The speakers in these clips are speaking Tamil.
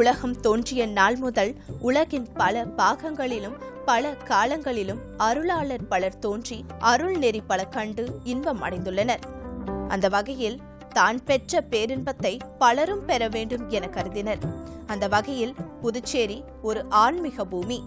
உலகம் தோன்றிய நாள் முதல் உலகின் பல பாகங்களிலும் பல காலங்களிலும் அருளாளர் பலர் தோன்றி அருள் நெறி பல கண்டு இன்பம் அடைந்துள்ளனர். அந்த வகையில் தான் பெற்ற பேரின்பத்தை பலரும் பெற வேண்டும் என கருதினர். அந்த வகையில் புதுச்சேரி ஒரு ஆன்மீக பூமி.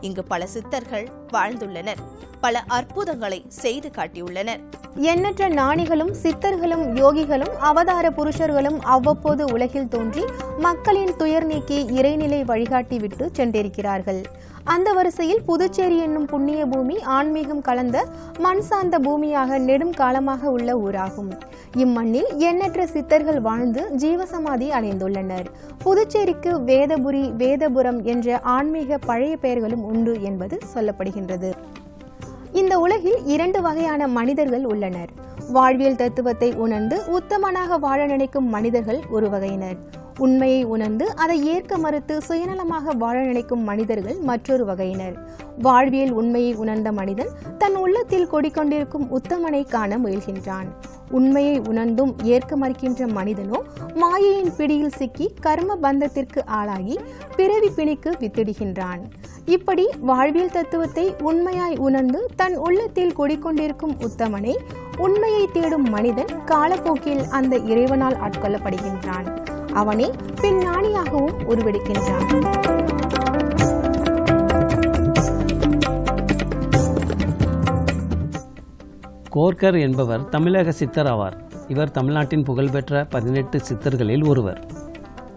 இங்கு பல சித்தர்கள் வாழ்ந்துள்ளனர். பல அற்புதங்களை செய்து காட்டியுள்ளனர். எண்ணற்ற ஞானிகளும் சித்தர்களும் யோகிகளும் அவதார புருஷர்களும் அவ்வப்போது உலகில் தோன்றி மக்களின் துயர் நீக்கி இறைநிலை வழிகாட்டி விட்டு சென்றிருக்கிறார்கள். அந்த வரிசையில் புதுச்சேரி என்னும் புண்ணிய பூமி ஆன்மீகம் கலந்த மண் சார்ந்த பூமியாக நெடும் காலமாக உள்ள ஊராகும். இம்மண்ணில் எண்ணற்ற சித்தர்கள் வாழ்ந்து ஜீவசமாதி அடைந்துள்ளனர். புதுச்சேரிக்கு வேதபுரி வேதபுரம் என்ற ஆன்மீக பழைய பெயர்களும் உண்டு என்பது சொல்லப்படுகின்றது. இந்த உலகில் இரண்டு வகையான மனிதர்கள் உள்ளனர். வாழ்வியல் தத்துவத்தை உணர்ந்து உத்தமனாக வாழ நினைக்கும் மனிதர்கள் ஒரு வகையினர். உண்மையை உணர்ந்து அதை ஏற்க மறுத்து சுயநலமாக வாழ நினைக்கும் மனிதர்கள் மற்றொரு வகையினர். வாழ்வியல் உண்மையை உணர்ந்த மனிதன் தன் உள்ளத்தில் கொடிக்கொண்டிருக்கும் உத்தமனை காண முயல்கின்றான். உண்மையை உணர்ந்தும் ஏற்க மறுக்கின்ற மனிதனோ மாயையின் பிடியில் சிக்கி கர்ம பந்தத்திற்கு ஆளாகி பிறவி பிணிக்கு வித்திடுகின்றான். இப்படி வாழ்வியல் தத்துவத்தை உண்மையாய் உணர்ந்து தன் உள்ளத்தில் கொடிக்கொண்டிருக்கும் உத்தமனை உண்மையை தேடும் மனிதன் காலப்போக்கில் அந்த இறைவனால் ஆட்கொள்ளப்படுகின்றான். அவனே பின் ஞானியாகவும் உருவெடுக்கின்றான். கோர்க்கர் என்பவர் தமிழக சித்தர் ஆவார். இவர் தமிழ்நாட்டின் புகழ்பெற்ற பதினெட்டு சித்தர்களில் ஒருவர்.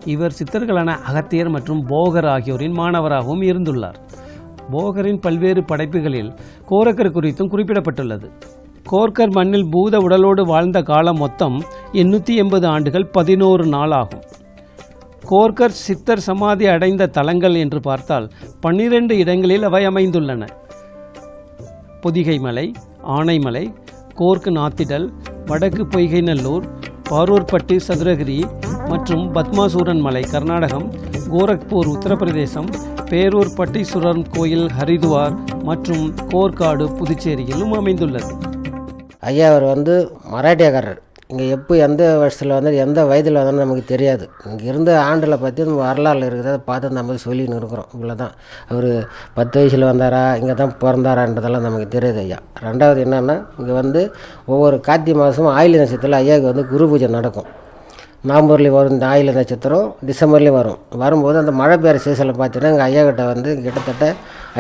இவர் சித்தர்களான அகத்தியர் மற்றும் போகர் ஆகியோரின் மாணவராகவும் இருந்துள்ளார். போகரின் பல்வேறு படைப்புகளில் கோரக்கர் குறித்தும் குறிப்பிடப்பட்டுள்ளது. கோர்க்கர் மண்ணில் பூத உடலோடு வாழ்ந்த காலம் மொத்தம் எண்ணூற்றி எண்பது ஆண்டுகள் பதினோரு நாள் ஆகும். கோர்க்கர் சித்தர் சமாதி அடைந்த தலங்கள் என்று பார்த்தால் பன்னிரண்டு இடங்களில் அவை அமைந்துள்ளன. பொதிகை மலை ஆனைமலை கோர்க்கு நாத்திடல் வடக்கு பொய்கைநல்லூர் பாரூர்பட்டி சதுரகிரி மற்றும் பத்மாசூரன் மலை கர்நாடகம் கோரக்பூர் உத்தரப்பிரதேசம் பேரூர் பட்டீஸ்வரன் கோயில் ஹரிதுவார் மற்றும் கோர்க்காடு புதுச்சேரியிலும் அமைந்துள்ளது. ஐயா அவர் வந்து மராட்டியக்காரர். இங்கே எப்போ எந்த வருஷத்தில் வந்து எந்த வயதில் வந்தாலும் நமக்கு தெரியாது. இங்கே இருந்த ஆண்டில் பற்றி நம்ம வரலாறு இருக்கிறத பார்த்து நம்ம சொல்லின்னு இருக்கிறோம். இவ்வளோ தான் அவர் பத்து வயசில் வந்தாரா இங்கே தான் பிறந்தாரான்றதெல்லாம் நமக்கு தெரியாது ஐயா. ரெண்டாவது என்னென்னா இங்கே வந்து ஒவ்வொரு கார்த்திகை மாதமும் ஆயுள் நட்சத்திரத்தில் ஐயாவுக்கு வந்து குரு பூஜை நடக்கும். நவம்பர்லேயும் வரும் இந்த ஆயுள் நட்சத்திரம் டிசம்பர்லேயும் வரும். வரும்போது அந்த மழை பெய்கிற சீசனில் பார்த்தீங்கன்னா எங்கள் ஐயா கிட்ட வந்து கிட்டத்தட்ட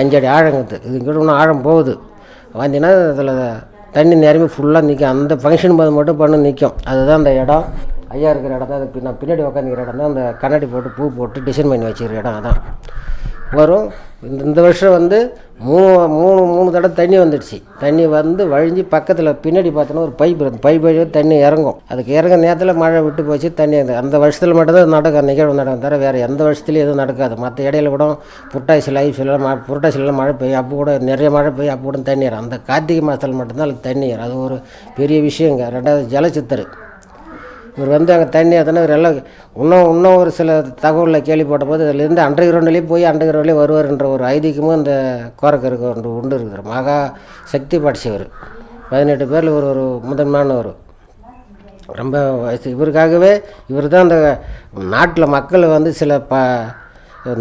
அஞ்சடி ஆழங்குது இது கிட்ட இன்னும் ஆழம் போகுது. வந்தீங்கன்னா அதில் தண்ணி நிரம்பி ஃபுல்லாக நிற்கும் அந்த ஃபங்க்ஷன் போது மட்டும் பண்ணு நிற்கும் அதுதான் அந்த இடம். ஐயா இருக்கிற இடம் தான் அது நான் பின்னாடி உட்காந்துக்கிற இடம் தான் அந்த கண்ணாடி போட்டு பூ போட்டு டிசைன் பண்ணி வச்சுக்கிற இடம் அதான். வரும். இந்த இந்த வருஷம் வந்து மூணு மூணு மூணு தடவை தண்ணி வந்துடுச்சு. தண்ணி வந்து வழிஞ்சு பக்கத்தில் பின்னாடி பார்த்தோன்னா ஒரு பைப் இருக்கும் பைப் வழியாக தண்ணி இறங்கும். அதுக்கு இறங்க நேரத்தில் மழை விட்டு போச்சு தண்ணி அந்த அந்த வருஷத்தில் மட்டும்தான் நடக்கும். நிகழ்வு நடக்கும். தவிர வேறு எந்த வருஷத்துலையும் எதுவும் நடக்காது. மற்ற இடையில கூட புரட்டாசி லைஃப் எல்லாம் மழை புரட்டாசிலாம் மழை பெய்யும். அப்போ கூட நிறைய மழை பெய்யும். அப்போ கூட தண்ணி ஏறும் அந்த கார்த்திகை மாதத்தில் மட்டும்தான் அதுக்கு தண்ணி ஏறும். அது ஒரு பெரிய விஷயங்க. ரெண்டாவது ஜலச்சித்தர். இவர் வந்து அங்கே தண்ணி அதனால் இவர் எல்லாம் இன்னும் இன்னும் ஒரு சில தகவலில் கேள்விப்பட்ட போது அதுலேருந்து அண்டர் கிரவுண்ட்லேயே போய் அண்டர் கிரவுண்ட்லேயே வருவார்ன்ற ஒரு ஐதீகமும் இந்த கோரக்கருக்கு ஒன்று உண்டு இருக்கிற மகா சக்தி படைச்சவர் பதினெட்டு பேரில் ஒரு ஒரு முதன்மையானவர். ரொம்ப வயசு. இவருக்காகவே இவர் தான் அந்த நாட்டில் மக்கள் வந்து சில ப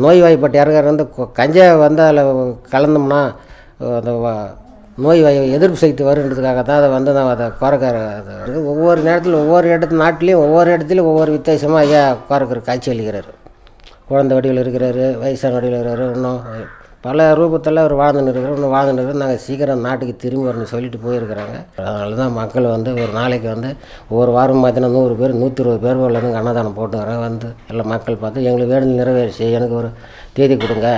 நோய்வாய்ப்பட்டு இறங்குற வந்து கஞ்சா வந்து அதில் கலந்தோம்னா அந்த நோய் எதிர்ப்பு சக்தி வருன்றதுக்காக தான் அதை வந்து நான் அதை கோரக்கார அது ஒவ்வொரு நேரத்தில் ஒவ்வொரு இடத்து நாட்டிலையும் ஒவ்வொரு இடத்துலையும் ஒவ்வொரு வித்தியாசமாக ஐயா கோரக்கர் காட்சி அளிக்கிறார். குழந்தை வடிவில் இருக்கிறாரு வயசான வடிவில் இருக்கிறாரு இன்னும் பல ரூபத்தில் அவர் வாழ்ந்துன்னு இருக்கிறார் இன்னும் வாழ்ந்துன்னு இருக்கிறார். நாங்கள் சீக்கிரம் நாட்டுக்கு திரும்பி வரணும்னு சொல்லிட்டு போயிருக்கிறாங்க. அதனால தான் மக்கள் வந்து ஒரு நாளைக்கு வந்து ஒவ்வொரு வாரம் பார்த்தீங்கன்னா நூறு பேர் நூற்றி இருபது பேர் போல அன்னதானம் போட்டுக்கிறேன் வந்து எல்லாம் மக்கள் பார்த்து எங்களுக்கு வேணும் நிறைவேறிச்சு எனக்கு ஒரு தேதி கொடுங்க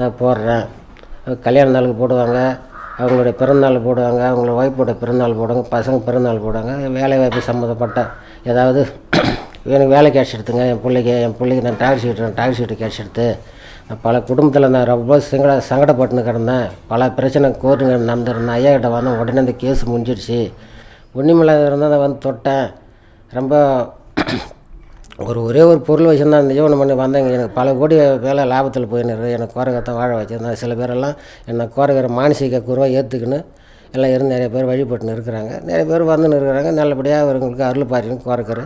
நான் போடுறேன். கல்யாண நாளுக்கு போடுவாங்க அவங்களுடைய பிறந்தநாள் போடுவாங்க அவங்களோட ஒய்ஃபோட பிறந்தநாள் போடுவாங்க பசங்க பிறந்தநாள் போடுவாங்க வேலைவாய்ப்பு சம்மந்தப்பட்ட ஏதாவது எனக்கு வேலை கேஷ் எடுத்துங்க என் பிள்ளைக்கு என் பிள்ளைக்கு நான் டாக்ஸி எடுத்தேன் டாக்ஸி எடுத்து கேஷ் எடுத்து பல குடும்பத்தில் நான் ரொம்ப சங்கட சங்கடப்பட்டுன்னு கிடந்தேன். பல பிரச்சனை கோர்ட்டுங்க நடந்துருந்தேன். ஐயா கிட்ட வந்தேன். உடனே அந்த கேஸ் முடிஞ்சிடுச்சு ஒன்றுமில்லாத இருந்தால் நான் வந்து தொட்டேன். ரொம்ப ஒரு ஒரே ஒரு பொருள் வச்சுருந்தா அந்த ஜீவனம் பண்ணி வந்தேங்க. எனக்கு பல கோடி வேலை லாபத்தில் போயின்னு எனக்கு கோரகத்தை வாழ வச்சுருந்தேன். சில பேரெல்லாம் என்னை குறைகிற மானசீக குருவாக ஏற்றுக்கின்னு எல்லாம் இருந்து நிறைய பேர் வழிபட்டுன்னு இருக்கிறாங்க. நிறைய பேர் வந்துன்னு இருக்கிறாங்க. நல்லபடியாக அவங்களுக்கு அருள் பாரின்னு கோரக்கர்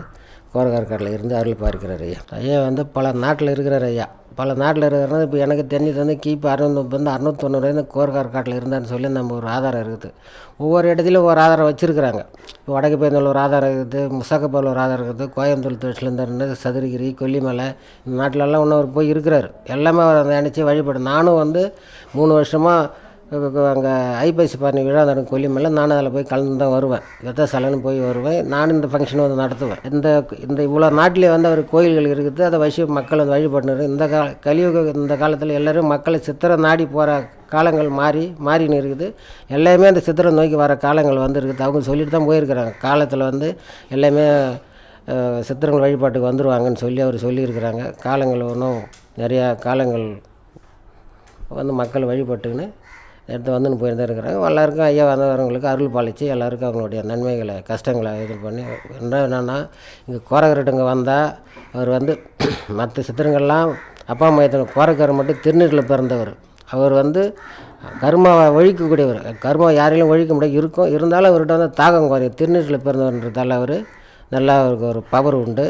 கோரக்காரக்காட்டில் இருந்து அருள் பார்க்கிறார் ஐயா. ஐயா வந்து பல நாட்டில் இருக்கிறார் ஐயா. பல நாட்டில் இருக்கிறது இப்போ எனக்கு தெரிஞ்சது வந்து கிபி அறுநூத்தி வந்து அறுநூத்தொண்ணூறுலேருந்து கோரகார்காட்டில் இருந்தான்னு சொல்லி நம்ம ஒரு ஆதாரம் இருக்குது. ஒவ்வொரு இடத்துலையும் ஒரு ஆதாரம் வச்சுருக்குறாங்க. இப்போ வடக்கு பேருந்தில் ஒரு ஆதாரம் இருக்குது முசாக்கப்பால் ஒரு ஆதாரம் இருக்குது கோயம்புத்தூர் திருச்சிலேருந்து சதுரகிரி கொல்லிமலை இந்த நாட்டிலெல்லாம் இன்னும் போய் இருக்கிறாரு. எல்லாமே அவர் நினச்சி வழிபடு நானும் வந்து மூணு வருஷமாக அங்கே ஐப்பசி பாரணி விழா நடக்கும் கொல்லிமலை நானும் அதில் போய் கலந்து தான் வருவேன். எத்த சலனும் போய் வருவேன். நானும் இந்த ஃபங்க்ஷன் வந்து நடத்துவேன். இந்த இந்த இவ்வளோ நாட்டிலே வந்து அவர் கோயில்கள் இருக்குது. அதை வசி மக்கள் வந்து வழிபடுறாரு இந்த கா கலியுக இந்த காலத்தில் எல்லோரும் மக்களை சித்திரை நாடி போகிற காலங்கள் மாறி மாறின்னு இருக்குது. எல்லாமே அந்த சித்திரை நோக்கி வர காலங்கள் வந்து இருக்குது அவங்க சொல்லிட்டு தான் போயிருக்கிறாங்க. காலத்தில் வந்து எல்லாமே சித்திரங்கள் வழிபாட்டுக்கு வந்துருவாங்கன்னு சொல்லி அவர் சொல்லியிருக்கிறாங்க. காலங்கள் ஒன்றும் நிறையா காலங்கள் வந்து மக்கள் வழிபட்டுக்கின்னு எடுத்து வந்துன்னு போயிருந்தே இருக்கிறாங்க எல்லாருக்கும் ஐயா வந்தவர்களுக்கு அருள் பாலித்து எல்லாருக்கும் அவங்களுடைய நன்மைகளை கஷ்டங்களை இது பண்ணி என்ன என்னென்னா இங்கே கோரகரட்டுங்க வந்தால் அவர் வந்து மற்ற சித்திரங்கள்லாம் அப்பா அம்மா கோரக்கர் மட்டும் திருநீரில் பிறந்தவர். அவர் வந்து கர்மாவை ஒழிக்கக்கூடியவர். கர்மா யாரையும் ஒழிக்க முடியாது. இருக்கும். இருந்தாலும் அவர்கிட்ட வந்து தாகம் குறையும். திருநீரில் பிறந்தவர்ன்றதால அவர் நல்லா அவருக்கு ஒரு பவர் உண்டு.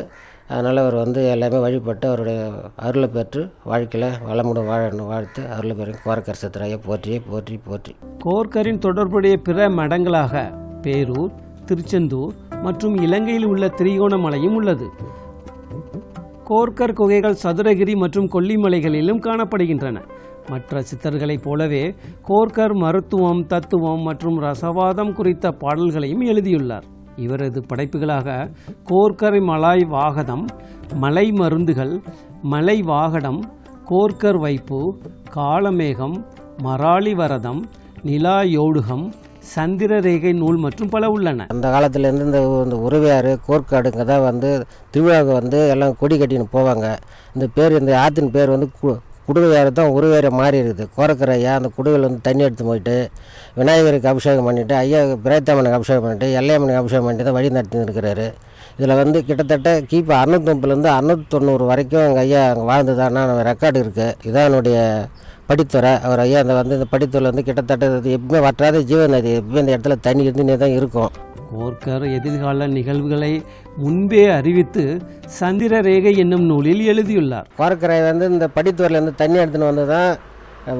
அதனால் அவர் வந்து எல்லாமே வழிபட்டு அவருடைய அருளை பெற்று வாழ்க்கையில் வளமுடன் வாழணும் வாழ்த்து அருளை பெறும் கோரக்கர் சித்திரையை போற்றி போற்றி போற்றி. கோர்க்கரின் தொடர்புடைய பிற மடங்களாக பேரூர் திருச்செந்தூர் மற்றும் இலங்கையில் உள்ள திரிகோணமலையும் உள்ளது. கோர்க்கர் குகைகள் சதுரகிரி மற்றும் கொல்லிமலைகளிலும் காணப்படுகின்றன. மற்ற சித்தர்களைப் போலவே கோர்க்கர் மருத்துவம் தத்துவம் மற்றும் ரசவாதம் குறித்த பாடல்களையும் எழுதியுள்ளார். இவரது படைப்புகளாக கோர்க்கர் மலாய் வாகதம் மலை மருந்துகள் மலை வாகடம் கோர்க்கர் வைப்பு காலமேகம் மராளி வரதம் நிலா யோடுகம் சந்திர ரேகை நூல் மற்றும் பல உள்ளன. அந்த காலத்துலேருந்து இந்த இந்த உறவியார் கோர்க்காடுங்க தான் வந்து திருவிழாவுக்கு வந்து எல்லாம் கொடி கட்டின்னு போவாங்க. இந்த பேர் இந்த ஆற்றின் பேர் வந்து கு குடுவையாறு தான் உருவேற மாறி இருக்குது. கோரக்கரையா அந்த குடுவையில் வந்து தண்ணி எடுத்து போயிட்டு விநாயகருக்கு அபிஷேகம் பண்ணிவிட்டு ஐயா பிரேத்தாமனுக்கு அபிஷேகம் பண்ணிட்டு எல்லையம்மனுக்கு அபிஷேகம் பண்ணிட்டு தான் வழி நடத்தின்னு இருக்கிறாரு. இதில் வந்து கிட்டத்தட்ட கிபி அறுநூத்தொம்பதுலேருந்து அறுநூத்தி தொண்ணூறு வரைக்கும் எங்கள் ஐயா அங்கே வாழ்ந்ததானா ரெக்கார்டு இருக்குது இதான் என்னுடைய படித்துறை. அவர் ஐயா அந்த வந்து இந்த படித்துறை வந்து கிட்டத்தட்ட இது எப்பவுமே வற்றாத ஜீவநதி. எப்பவுமே இந்த இடத்துல தண்ணி இருந்துன்னே தான் இருக்கும். கோர்க்கர் எதிர்கால நிகழ்வுகளை முன்பே அறிவித்து சந்திர ரேகை என்னும் நூலில் எழுதியுள்ளார். கோர்க்கரை வந்து இந்த படித்துறையிலேருந்து தண்ணி எடுத்துன்னு வந்து தான்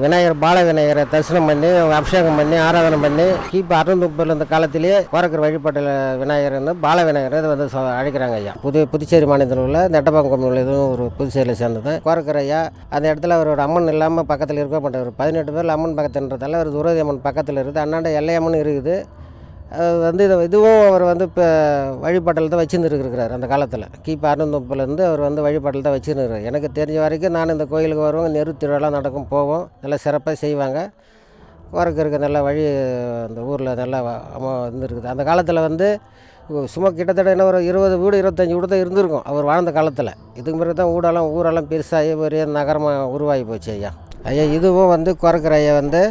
விநாயகர் பால விநாயகரை தரிசனம் பண்ணி அபிஷேகம் பண்ணி ஆராதனை பண்ணி கிபி அறுநூத்தி இந்த காலத்திலேயே கோரக்கர் வழிபாட்டில் விநாயகர் வந்து பால விநாயகர் இதை வந்து அழைக்கிறாங்க ஐயா. புது புதுச்சேரி மாநிலத்தில் உள்ள நெட்டப்பாக்கம் உள்ள இதுவும் ஒரு புதுச்சேரியில் சேர்ந்தது. கோரக்கர் ஐயா அந்த இடத்துல அவரோட அம்மன் இல்லாமல் பக்கத்தில் இருக்க மாட்டார். பதினெட்டு பேர் அம்மன் பக்கத்துன்றதால அவர் துரோதி அம்மன் பக்கத்தில் இருக்குது. அண்ணாண்ட எல்லையம்மன் இருக்குது. வந்து இது இதுவும் அவர் வந்து இப்போ வழிபாட்டில் தான் வச்சுருந்துருக்கிறார் அந்த காலத்தில். கிபி அறுநூத்தொம்பதுலேருந்து அவர் வந்து வழிபாட்டில் தான் வச்சுருக்கிறார். எனக்கு தெரிஞ்ச வரைக்கும் நான் இந்த கோயிலுக்கு வருவோம் நெரு திருவிழா நடக்கும் போவோம். நல்லா சிறப்பாக செய்வாங்க. வரக்கு நல்ல வழி அந்த ஊரில் நல்லா இருந்துருக்குது அம்மா வந்துருக்குது அந்த காலத்தில் வந்து சும்மா கிட்டத்தட்ட என்ன ஒரு இருபது வீடு இருபத்தஞ்சி வீடு தான் இருந்திருக்கும் அவர் வாழ்ந்த காலத்தில். இதுக்கு பிறகு தான் ஊடெல்லாம் ஊரெல்லாம் பெருசாகி ஒரே நகரமாக உருவாகி போச்சு ஐயா. ஐயா இதுவும் வந்து குறக்கிற ஐயா வந்து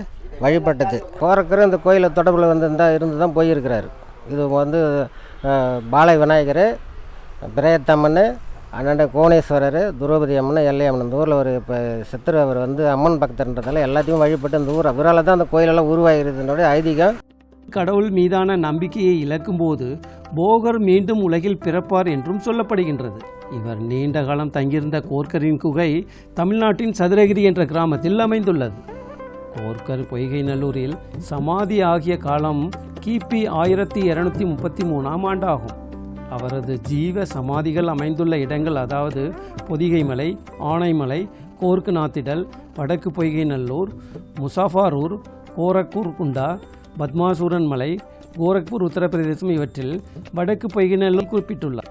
வழிபட்டது. கோரக்கர் இந்த கோயிலை தொடர்பில் வந்து இருந்தால் இருந்து தான் போயிருக்கிறாரு. இது வந்து பாலை விநாயகர் பிரேத்தம்மன் அண்ணன் கோணேஸ்வரர் துரோபதி அம்மன் எல்லை அம்மன் இந்த ஊரில் ஒரு இப்போ சித்திர அவர் வந்து அம்மன் பக்தர்ன்றதால எல்லாத்தையும் வழிபட்டு இந்த ஊர் அவரால் தான் அந்த கோயிலெல்லாம் உருவாகிறதுனுடைய ஐதீகம். கடவுள் மீதான நம்பிக்கையை இழக்கும்போது போகர் மீண்டும் உலகில் பிறப்பார் என்றும் சொல்லப்படுகின்றது. இவர் நீண்ட காலம் தங்கியிருந்த கோர்க்கரின் குகை தமிழ்நாட்டின் சதுரகிரி என்ற கிராமத்தில் அமைந்துள்ளது. கோர்க்கர் பொய்கை நல்லூரில் சமாதி ஆகிய காலம் கிபி ஆயிரத்தி இருநூத்தி முப்பத்தி மூணாம் ஆண்டாகும். அவரது ஜீவ சமாதிகள் அமைந்துள்ள இடங்கள் அதாவது பொதிகைமலை ஆனைமலை கோர்க்கு நாத்திடல் வடக்கு பொய்கை நல்லூர் முசாஃபாரூர் கோரக்கூர் குண்டா பத்மாசூரன் மலை கோரக்பூர் உத்தரப்பிரதேசம் இவற்றில் வடக்கு பொய்கை நல்லூர் குறிப்பிட்டுள்ளார்.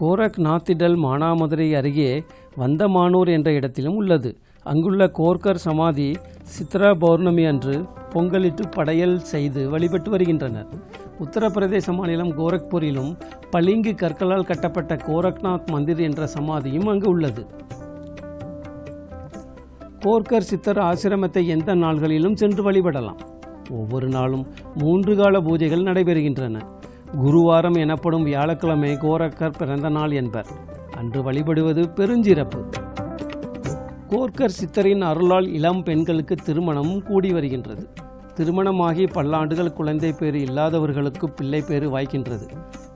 கோரக் நாத்திடல் மானாமதுரை அருகே வந்தமானூர் என்ற இடத்திலும் உள்ளது. அங்குள்ள கோர்க்கர் சமாதி சித்ரா பௌர்ணமி அன்று பொங்கலிட்டு படையல் செய்து வழிபட்டு வருகின்றனர். உத்தரப்பிரதேச மாநிலம் கோரக்பூரிலும் பளிங்கு கற்களால் கட்டப்பட்ட கோரக்நாத் மந்திர் என்ற சமாதியும் அங்கு உள்ளது. கோர்க்கர் சித்தர் ஆசிரமத்தை எந்த நாள்களிலும் சென்று வழிபடலாம். ஒவ்வொரு நாளும் மூன்று கால பூஜைகள் நடைபெறுகின்றன. குருவாரம் எனப்படும் வியாழக்கிழமை கோரக்கர் பிறந்த நாள் என்பர். அன்று வழிபடுவது பெருஞ்சிறப்பு. கோர்க்கர் சித்தரின் அருளால் இளம் பெண்களுக்கு திருமணமும் கூடி வருகின்றது. திருமணமாகி பல்லாண்டுகள் குழந்தை பேறு இல்லாதவர்களுக்கு பிள்ளை பேறு வாய்க்கின்றது.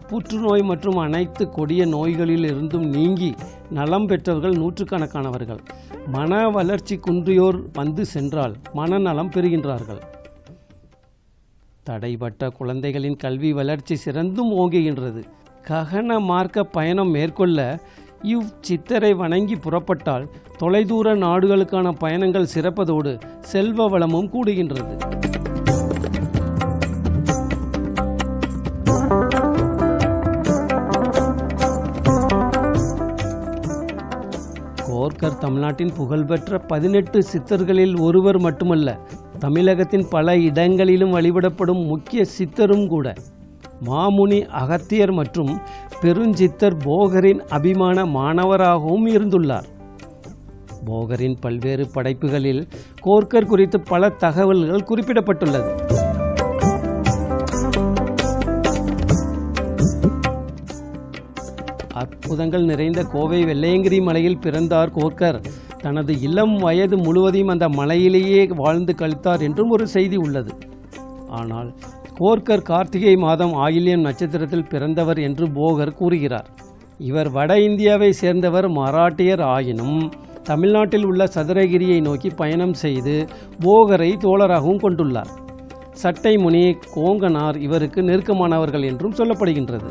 புற்றுநோய் மற்றும் அனைத்து கொடிய நோய்களில் இருந்தும் நீங்கி நலம் பெற்றவர்கள் நூற்றுக்கணக்கானவர்கள். மன வளர்ச்சி குன்றியோர் வந்து சென்றால் மனநலம் பெறுகின்றார்கள். தடைபட்ட குழந்தைகளின் கல்வி வளர்ச்சி சிறந்தும் ஓங்குகின்றது. ககன மார்க்க பயணம் மேற்கொள்ள இவ் சித்தரை வணங்கி புறப்பட்டால் தொலைதூர நாடுகளுக்கான பயணங்கள் சிறப்பதோடு செல்வ வளமும் கூடுகின்றது. கோர்க்கர் தமிழ்நாட்டின் புகழ்பெற்ற பதினெட்டு சித்தர்களில் ஒருவர் மட்டுமல்ல தமிழகத்தின் பல இடங்களிலும் வழிபடப்படும் முக்கிய சித்தரும் கூட. மாமுனி அகத்தியர் மற்றும் பெருஞ்சித்தர் போகரின் அபிமான மாணவராகவும் இருந்துள்ளார். போகரின் பல்வேறு படைப்புகளில் கோர்க்கர் குறித்து பல தகவல்கள் குறிப்பிடப்பட்டுள்ளது. அற்புதங்கள் நிறைந்த கோவை வெள்ளையங்கிரி மலையில் பிறந்தார் கோர்க்கர். தனது இளம் வயது முழுவதையும் அந்த மலையிலேயே வாழ்ந்து கழித்தார் என்றும் ஒரு செய்தி உள்ளது. ஆனால் போர்க்கர் கார்த்திகை மாதம் ஆயில்யம் நட்சத்திரத்தில் பிறந்தவர் என்று போகர் கூறுகிறார். இவர் வட இந்தியாவை சேர்ந்தவர் மராட்டியர் ஆயினும் தமிழ்நாட்டில் உள்ள சதுரகிரியை நோக்கி பயணம் செய்து போகரை தோழராகவும் கொண்டுள்ளார். சட்டைமுனி கோங்கனார் இவருக்கு நெருக்கமானவர்கள் என்றும் சொல்லப்படுகின்றது.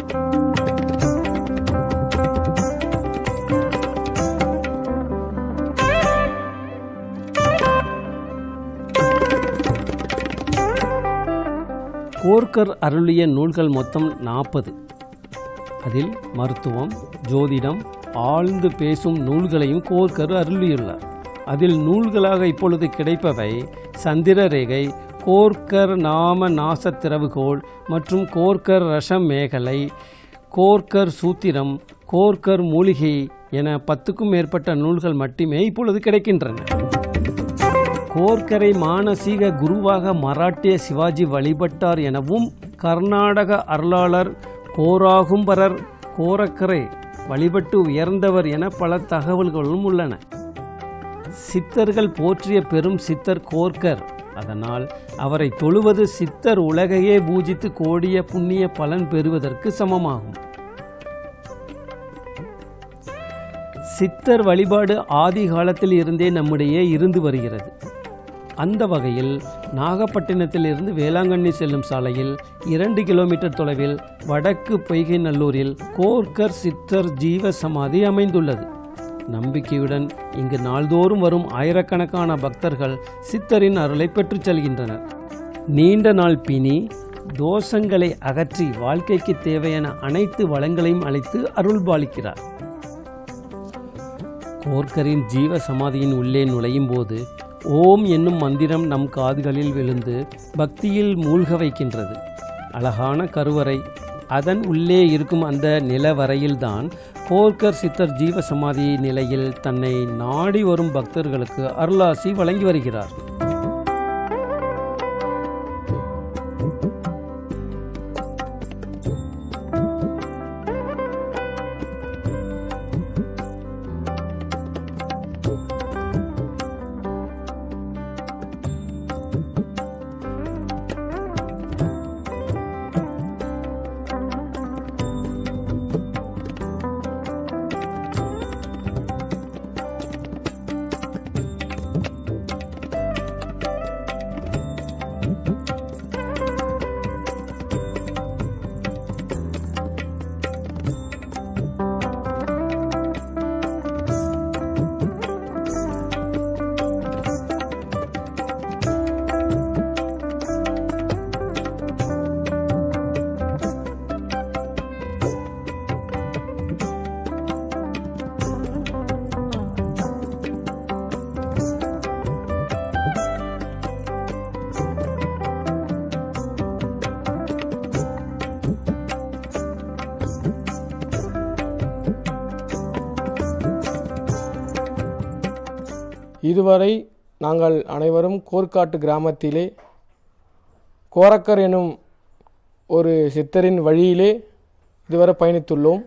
கோர்க்கர் அருளிய நூல்கள் மொத்தம் நாற்பது அதில் மருத்துவம் ஜோதிடம் ஆழ்ந்து பேசும் நூல்களையும் கோர்க்கர் அருளியுள்ளார். அதில் நூல்களாக இப்பொழுது கிடைப்பவை சந்திர ரேகை கோர்க்கர் நாம நாச திறவுகோல் மற்றும் கோர்க்கர் ரசம் மேகலை கோர்க்கர் சூத்திரம் கோர்க்கர் மூலிகை என பத்துக்கும் மேற்பட்ட நூல்கள் மட்டுமே இப்பொழுது கிடைக்கின்றன. கோர்க்கரை மானசீக குருவாக மராட்டிய சிவாஜி வழிபட்டார் எனவும் கர்நாடக அருளாளர் கோராகும்பரர் கோரக்கரை வழிபட்டு உயர்ந்தவர் என பல தகவல்களும் உள்ளன. சித்தர்கள் போற்றிய பெரும் சித்தர் கோர்க்கர். அதனால் அவரை தொழுவது சித்தர் உலகையே பூஜித்து கோடிய புண்ணிய பலன் பெறுவதற்கு சமமாகும். சித்தர் வழிபாடு ஆதி காலத்தில் இருந்தே நம்மிடையே இருந்து வருகிறது. அந்த வகையில் நாகப்பட்டினத்திலிருந்து வேளாங்கண்ணி செல்லும் சாலையில் இரண்டு கிலோமீட்டர் தொலைவில் வடக்கு பொய்கை நல்லூரில் கோர்க்கர் சித்தர் ஜீவ சமாதி அமைந்துள்ளது. நம்பிக்கையுடன் இங்கு நாள்தோறும் வரும் ஆயிரக்கணக்கான பக்தர்கள் சித்தரின் அருளை பெற்றுச் செல்கின்றனர். நீண்ட நாள் பிணி தோஷங்களை அகற்றி வாழ்க்கைக்கு தேவையான அனைத்து வளங்களையும் அளித்து அருள்பாலிக்கிறார் கோர்க்கரின் ஜீவ சமாதியின் உள்ளே நுழையும் போது ஓம் என்னும் மந்திரம் நம் காதுகளில் விழுந்து பக்தியில் மூழ்க வைக்கின்றது. அழகான கருவறை. அதன் உள்ளே இருக்கும் அந்த நிலவரையில்தான் போர்க்கர் சித்தர் ஜீவ சமாதி நிலையில் தன்னை நாடி வரும் பக்தர்களுக்கு அருளாசி வழங்கி வருகிறார். இதுவரை நாங்கள் அனைவரும் கோர்க்காட்டு கிராமத்திலே கோரக்கர் எனும் ஒரு சித்தரின் வழியிலே இதுவரை பயணித்துள்ளோம்.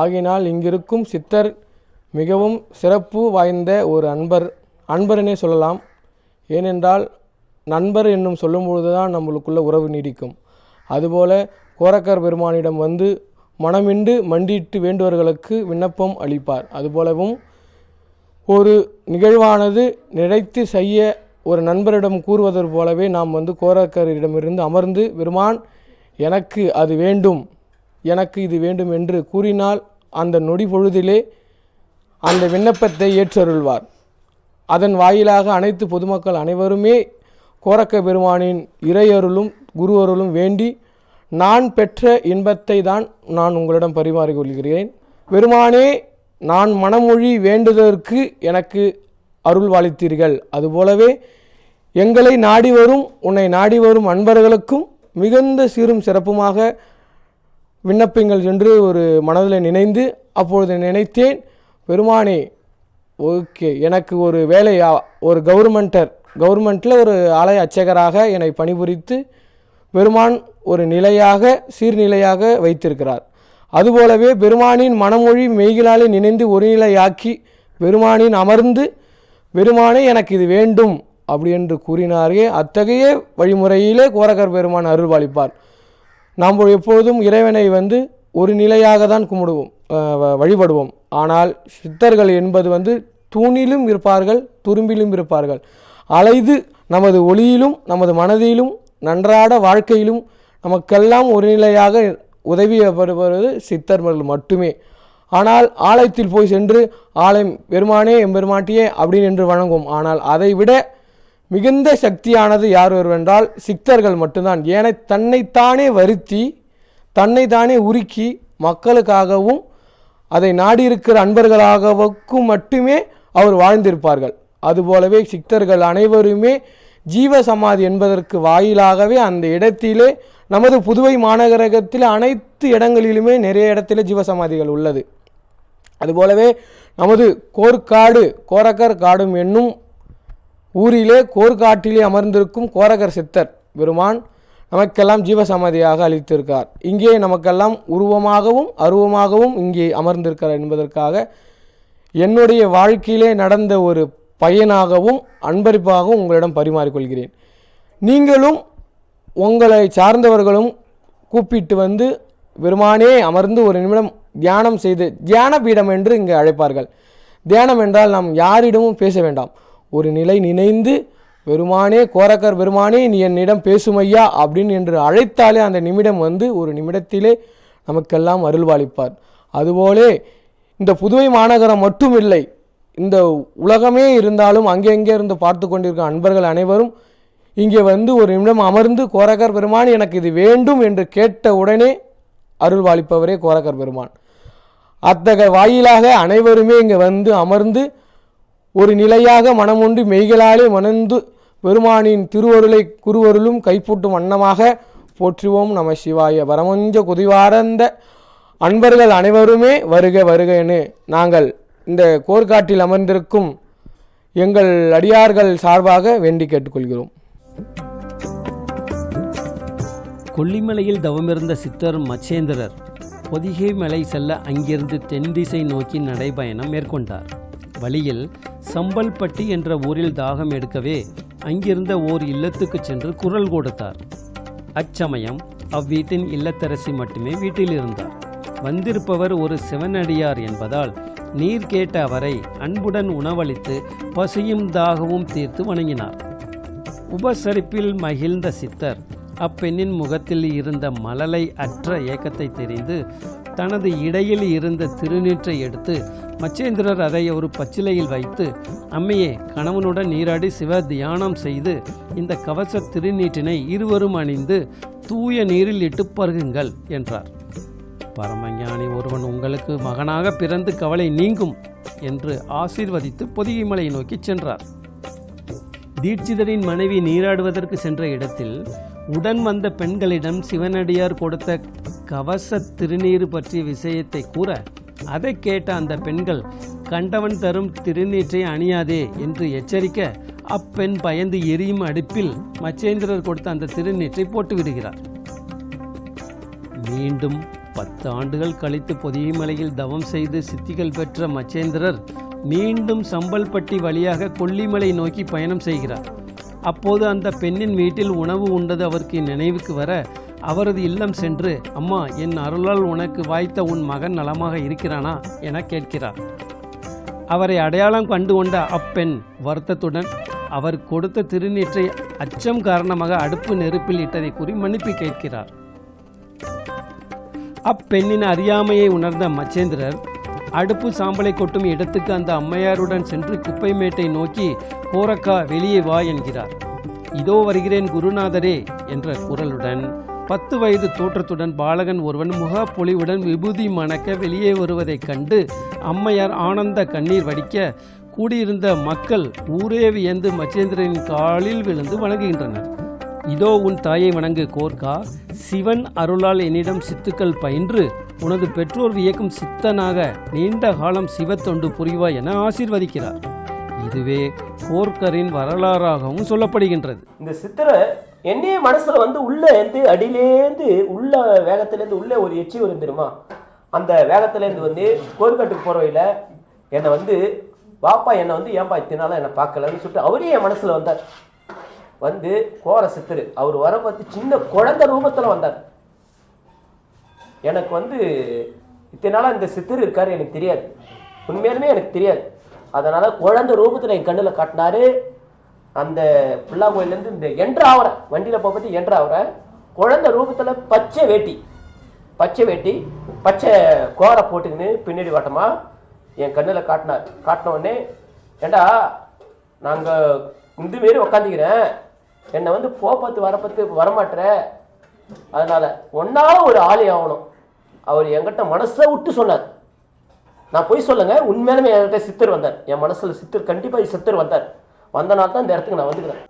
ஆகினால் இங்கிருக்கும் சித்தர் மிகவும் சிறப்பு வாய்ந்த ஒரு அன்பர் அன்பரனே சொல்லலாம். ஏனென்றால் நண்பர் என்னும் சொல்லும்பொழுது தான் நம்மளுக்குள்ள உறவு நீடிக்கும். அதுபோல கோரக்கர் பெருமானிடம் வந்து மனமிண்டு மண்டியிட்டு வேண்டுவர்களுக்கு விண்ணப்பம் அளிப்பார். அதுபோலவும் ஒரு நிகழ்வானது நினைத்து செய்ய ஒரு நண்பரிடம் கூறுவதற் போலவே நாம் வந்து கோரக்கரிடமிருந்து அமர்ந்து பெருமான் எனக்கு அது வேண்டும் எனக்கு இது வேண்டும் என்று கூறினால் அந்த நொடி பொழுதிலே அந்த விண்ணப்பத்தை ஏற்றருள்வார். அதன் வாயிலாக அனைத்து பொதுமக்கள் அனைவருமே கோரக்க பெருமானின் இறையருளும் குரு அருளும் வேண்டி நான் பெற்ற இன்பத்தை தான் நான் உங்களிடம் பரிமாறிக்கொள்கிறேன் பெருமானே நான் மனமொழி வேண்டுதற்கு எனக்கு அருள் வாளித்தீர்கள். அதுபோலவே எங்களை நாடி வரும் உன்னை நாடி வரும் அன்பர்களுக்கும் மிகுந்த சீரும் சிறப்புமாக விண்ணப்பங்கள் என்று ஒரு மனதில் நினைந்து அப்பொழுது நினைத்தேன் பெருமானே ஓகே எனக்கு ஒரு வேலை ஒரு கவர்மெண்டர் கவர்மெண்ட்டில் ஒரு ஆலய அர்ச்சகராக என்னை பணிபுரித்து பெருமான் ஒரு நிலையாக சீர்நிலையாக வைத்திருக்கிறார். அதுபோலவே பெருமானின் மனமொழி மெய்களாலே நினைந்து ஒரு நிலையாக்கி பெருமானின் அமர்ந்து பெருமானே எனக்கு இது வேண்டும் அப்படி என்று கூறினாரே. அத்தகைய வழிமுறையிலே கோரகர் பெருமான் அருள்பாலிப்பார். நாம் எப்பொழுதும் இறைவனை வந்து ஒரு நிலையாக தான் கும்பிடுவோம் வ- வழிபடுவோம். ஆனால் சித்தர்கள் என்பது வந்து தூணிலும் இருப்பார்கள் துரும்பிலும் இருப்பார்கள். அலைது நமது ஒளியிலும் நமது மனதிலும் நன்றாட வாழ்க்கையிலும் நமக்கெல்லாம் ஒரு நிலையாக உதவியப்படுவது சித்தர்கள் மட்டுமே. ஆனால் ஆலயத்தில் போய் சென்று ஆலயம் பெருமானே எம்பெருமாட்டியே அப்படின்னு என்று வணங்கும். ஆனால் அதை விட மிகுந்த சக்தியானது யார் ஒருவென்றால் சித்தர்கள் மட்டும்தான். ஏனை தன்னைத்தானே வருத்தி தன்னைத்தானே உருக்கி மக்களுக்காகவும் அதை நாடியிருக்கிற அன்பர்களாகவுக்கும் மட்டுமே அவர் வாழ்ந்திருப்பார்கள். அதுபோலவே சித்தர்கள் அனைவருமே ஜீவ சமாதி என்பதற்கு வாயிலாகவே அந்த இடத்திலே நமது புதுவை மாநகரகத்தில் அனைத்து இடங்களிலுமே நிறைய இடத்துல ஜீவசமாதிகள் உள்ளது. அதுபோலவே நமது கோர்க்காடு கோரக்கர் காடும் என்னும் ஊரிலே கோர்க்காட்டிலே அமர்ந்திருக்கும் கோரகர் சித்தர் பெருமான் நமக்கெல்லாம் ஜீவசமாதியாக அளித்திருக்கார். இங்கே நமக்கெல்லாம் உருவமாகவும் அருவமாகவும் இங்கே அமர்ந்திருக்கிறார் என்பதற்காக என்னுடைய வாழ்க்கையிலே நடந்த ஒரு பயனாகவும் அன்பரிப்பாகவும் உங்களிடம் பரிமாறிக்கொள்கிறேன். நீங்களும் உங்களை சார்ந்தவர்களும் கூப்பிட்டு வந்து பெருமானே அமர்ந்து ஒரு நிமிடம் தியானம் செய்து தியான பீடம் என்று இங்கே அழைப்பார்கள். தியானம் என்றால் நாம் யாரிடமும் பேச வேண்டாம். ஒரு நிலை நினைந்து பெருமானே கோரக்கர் பெருமானே நீ என்னிடம் பேசுமையா? அப்படின்னு என்று அழைத்தாலே அந்த நிமிடம் வந்து ஒரு நிமிடத்திலே நமக்கெல்லாம் அருள்வாளிப்பார். அதுபோலே இந்த புதுவை மாநகரம் மட்டும் இல்லை இந்த உலகமே இருந்தாலும் அங்கே இருந்து பார்த்து கொண்டிருக்கும் அன்பர்கள் அனைவரும் இங்கே வந்து ஒரு நிமிடம் அமர்ந்து கோரக்கர் பெருமான் எனக்கு இது வேண்டும் என்று கேட்ட உடனே அருள்வாளிப்பவரே கோரக்கர் பெருமான். அத்தகைய வாயிலாக அனைவருமே இங்கே வந்து அமர்ந்து ஒரு நிலையாக மனமுண்டு மெய்களாலே மணந்து பெருமானின் திருவருளை குருவருளும் கைப்பூட்டும் வண்ணமாக போற்றுவோம் நம சிவாய வரமஞ்ச குதிவாரந்த அன்பர்கள் அனைவருமே வருக வருக என நாங்கள் இந்த கோர்க்காட்டில் அமர்ந்திருக்கும் எங்கள் அடியார்கள் சார்பாக வேண்டி கேட்டுக்கொள்கிறோம். கொல்லிமலையில் தவமிருந்த சித்தர் மச்சேந்திரர் பொதிகை மலை செல்ல அங்கிருந்து தென் திசை நோக்கி நடைபயணம் மேற்கொண்டார். வழியில் சம்பல்பட்டி என்ற ஊரில் தாகம் எடுக்கவே அங்கிருந்த ஓர் இல்லத்துக்கு சென்று குரல் கொடுத்தார். அச்சமயம் அவ்வீட்டின் இல்லத்தரசி மட்டுமே வீட்டில் இருந்தார். வந்திருப்பவர் ஒரு சிவனடியார் என்பதால் நீர் கேட்ட அவரை அன்புடன் உணவளித்து பசியும் தாகவும் தீர்த்து வணங்கினார். உபசரிப்பில் மகிழ்ந்த சித்தர். அப்பெண்ணின் முகத்தில் இருந்த மலலை அற்ற ஏக்கத்தை தெரிந்து தனது இடையில் இருந்த திருநீற்றை எடுத்து மச்சேந்திரர் அதை ஒரு பச்சிலையில் வைத்து அம்மையே கணவனுடன் நீராடி சிவ தியானம் செய்து இந்த கவச திருநீற்றினை இருவரும் அணிந்து தூய நீரில் இட்டு பருகுங்கள் என்றார். பரமஞானி ஒருவன் உங்களுக்கு மகனாக பிறந்து கவலை நீங்கும் என்று ஆசீர்வதித்து பொதிகைமலை நோக்கிச் சென்றார். தீட்சிதரின் மனைவி நீராடுவதற்கு சென்ற இடத்தில் உடன் வந்த பெண்களிடம் சிவனடியார் கொடுத்த கவச திருநீர் பற்றிய விஷயத்தை கூற அதை கேட்ட அந்த பெண்கள் கண்டவன் தரும் திருநீற்றை அணியாதே என்று எச்சரிக்க அப்பெண் பயந்து எரியும் அடுப்பில் மச்சேந்திரர் கொடுத்த அந்த திருநீற்றை போட்டு விடுகிறார். மீண்டும் பத்து ஆண்டுகள் கழித்து பொதியமலையில் தவம் செய்து சித்திகள் பெற்ற மச்சேந்திரர் மீண்டும் சம்பல்பட்டி வழியாக கொல்லிமலை நோக்கி பயணம் செய்கிறார். அப்போது அந்த பெண்ணின் வீட்டில் உணவு உண்டது அவருக்கு நினைவுக்கு வர அவரது இல்லம் சென்று அம்மா என் அருளால் உனக்கு வாய்த்த உன் மகன் நலமாக இருக்கிறானா? என கேட்கிறார். அவரை அடையாளம் கண்டு கொண்ட அப்பெண் வருத்தத்துடன் அவர் கொடுத்த திருநீற்றை அச்சம் காரணமாக அடுப்பு நெருப்பில் இட்டதை கூறி மன்னிப்பு கேட்கிறார். அப்பெண்ணின் அறியாமையை உணர்ந்த மச்சேந்திரர் அடுப்பு சாம்பலை கொட்டும் இடத்துக்கு அந்த அம்மையாருடன் சென்று குப்பை மேட்டை நோக்கி கோரக்கா வெளியே வா என்கிறார். இதோ வருகிறேன் குருநாதரே என்ற குரலுடன் பத்து வயது தோற்றத்துடன் பாலகன் ஒருவன் முகப்பொலிவுடன் விபூதி மணக்க வெளியே வருவதைக் கண்டு அம்மையார் ஆனந்த கண்ணீர் வடிக்க கூடியிருந்த மக்கள் ஊரே வியந்து மச்சேந்திரனின் காலில் விழுந்து வணங்குகின்றனர். இதோ உன் தாயை வணங்கு கோர்க்கா. சிவன் அருளால் என்னிடம் சித்துக்கள் பயின்று உனது பெற்றோர் வியக்கும் சித்தனாக நீண்ட காலம் சிவத்தொண்டு புரிவாய் என ஆசீர்வதிக்கிறார். இதுவே கோர்க்கரின் வரலாறாகவும் சொல்லப்படுகின்றது. இந்த சித்திரை என்னைய மனசுல வந்து உள்ள இருந்து அடியிலேருந்து உள்ள வேகத்திலேருந்து உள்ள ஒரு எச்சி வரும் தெரியுமா? அந்த வேகத்திலேருந்து வந்து கோர்க்கட்டுக்கு போற வழியில என்னை வந்து பாப்பா என்னை வந்து ஏன்பா இத்தினால என்னை பார்க்கலன்னு சொல்லிட்டு அவரே என் மனசுல வந்தார். வந்து கோர சித்தரு அவர் வர பார்த்து சின்ன குழந்தை ரூபத்தில் வந்தார். எனக்கு வந்து இத்தனை நாளாக இந்த சித்தர் இருக்கார் எனக்கு தெரியாது. உண்மையாலுமே எனக்கு தெரியாது. அதனால் குழந்தை ரூபத்தில் என் கண்ணில் காட்டினாரு. அந்த பிள்ளா கோயிலேருந்து இந்த என்ற ஆகிறேன் வண்டியில் போகப்பட்டு என்ற ஆகிறேன் குழந்தை ரூபத்தில் பச்சை வேட்டி பச்சை வேட்டி பச்சை கோரை போட்டுக்கின்னு பின்னாடி வாட்டமா என் கண்ணில் காட்டினார். காட்டினோடனே ஏண்டா நாங்கள் இந்த மாரி உக்காந்துக்கிறேன். என்னை வந்து போப்பத்து வரப்பத்து வரமாட்டேற அதனால் ஒன்றாவது ஒரு ஆளி ஆகணும். அவர் என்கிட்ட மனசை விட்டு சொன்னார். நான் போய் சொல்லுங்க உண்மையிலுமே என்கிட்ட சித்தர் வந்தார். என் மனசில் சித்தர் கண்டிப்பாக சித்தர் வந்தார். வந்தனால தான் இந்த இடத்துக்கு நான் வந்துக்கிறேன்.